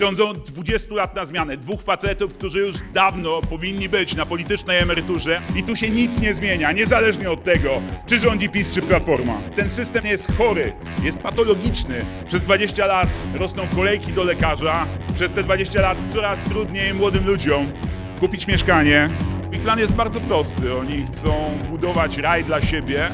Rządzą 20 lat na zmianę. Dwóch facetów, którzy już dawno powinni być na politycznej emeryturze i tu się nic nie zmienia, niezależnie od tego, czy rządzi PiS, czy Platforma. Ten system jest chory, jest patologiczny. Przez 20 lat rosną kolejki do lekarza. Przez te 20 lat coraz trudniej młodym ludziom kupić mieszkanie. Ich plan jest bardzo prosty. Oni chcą budować raj dla siebie,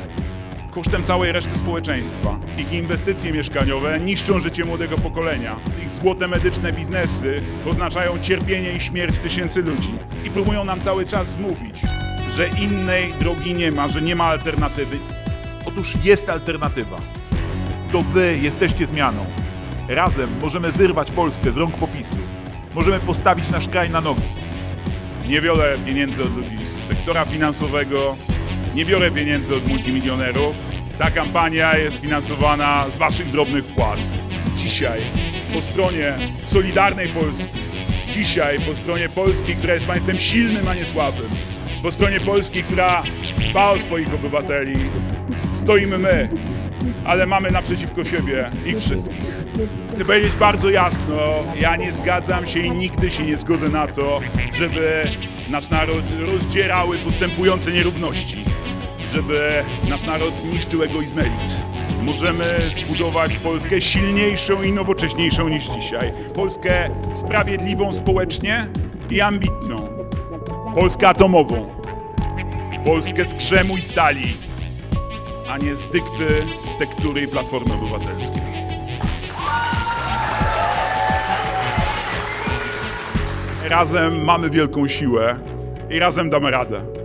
kosztem całej reszty społeczeństwa. Ich inwestycje mieszkaniowe niszczą życie młodego pokolenia. Ich złote medyczne biznesy oznaczają cierpienie i śmierć tysięcy ludzi. I próbują nam cały czas zmówić, że innej drogi nie ma, że nie ma alternatywy. Otóż jest alternatywa. To wy jesteście zmianą. Razem możemy wyrwać Polskę z rąk popisu. Możemy postawić nasz kraj na nogi. Nie biorę pieniędzy od ludzi z sektora finansowego, nie biorę pieniędzy od multimilionerów. Ta kampania jest finansowana z waszych drobnych wpłat. Dzisiaj po stronie Solidarnej Polski, dzisiaj po stronie Polski, która jest państwem silnym, a nie słabym, po stronie Polski, która dba o swoich obywateli, stoimy my, ale mamy naprzeciwko siebie ich wszystkich. Chcę powiedzieć bardzo jasno, ja nie zgadzam się i nigdy się nie zgodzę na to, żeby nasz naród rozdzierały postępujące nierówności, żeby nasz naród niszczył egoizm elit. Możemy zbudować Polskę silniejszą i nowocześniejszą niż dzisiaj. Polskę sprawiedliwą społecznie i ambitną. Polskę atomową. Polskę z krzemu i stali, a nie z dykty tektury i Platformy Obywatelskiej. Razem mamy wielką siłę i razem damy radę.